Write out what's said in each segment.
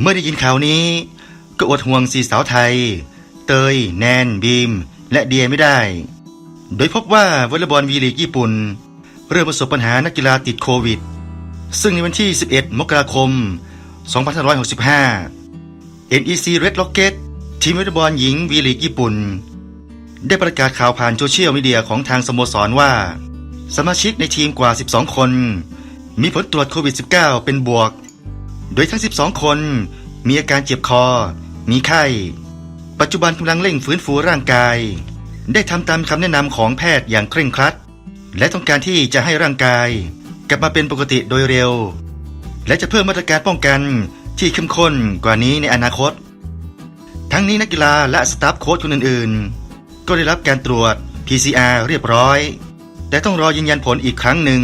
เมื่อได้ยินข่าวนี้ ก็อดห่วงสีสาวไทย เตย แนน บีม และเดียไม่ได้ โดยพบว่าวอลเลย์บอลวีลีกญี่ปุ่น เริ่มประสบปัญหานักกีฬาติดโควิด ซึ่งในวันที่ 11 มกราคม 2565 NEC Red Rocket ทีมวอลเลย์บอลหญิงวีลีกญี่ปุ่น ได้ประกาศข่าวผ่านโซเชียลมีเดียของทางสโมสรว่า สมาชิกในทีมกว่า 12 คน มีผลตรวจโควิด -19 เป็นบวก โดยทั้ง 12 คน มีอาการเจ็บคอ มีไข้ ปัจจุบันกำลังเร่งฟื้นฟูร่างกาย ได้ทำตามคำแนะนำของแพทย์อย่างเคร่งครัด และต้องการที่จะให้ร่างกาย กลับมาเป็นปกติโดยเร็ว และจะเพิ่มมาตรการป้องกันที่เข้มข้นกว่านี้ในอนาคต ทั้งนี้นักกีฬาและสตาฟโค้ชคนอื่นๆ ก็ได้รับการตรวจ PCR เรียบร้อย แต่ต้องรอยืนยันผลอีกครั้งหนึ่ง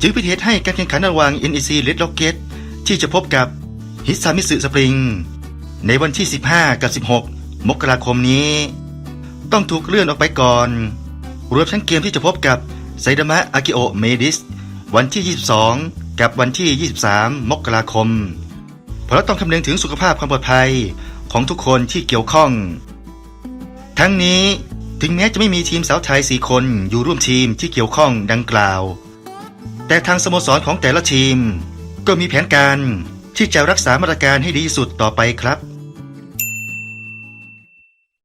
จึงเป็นเหตุให้การแข่งขันระหว่าง NEC Red Rocket ที่จะพบกับฮิซามิสึสปริง ในวันที่ 15 กับ 16 มกราคมนี้ ต้องถูกเลื่อนออกไปก่อน รวมทั้งเกมที่จะพบกับไซดามะอากิโอเมดิสวันที่ 22 กับวันที่ 23 มกราคม เพราะต้องคำนึงถึงสุขภาพความปลอดภัยของทุกคนที่เกี่ยวข้อง ทั้งนี้ถึงแม้จะไม่มีทีมสาวไทย 4 คนอยู่ร่วมทีมที่เกี่ยวข้องดังกล่าว แต่ทางสโมสรของแต่ละทีม ก็มีแผนการที่จะรักษามาตรการให้ดีสุดต่อไปครับ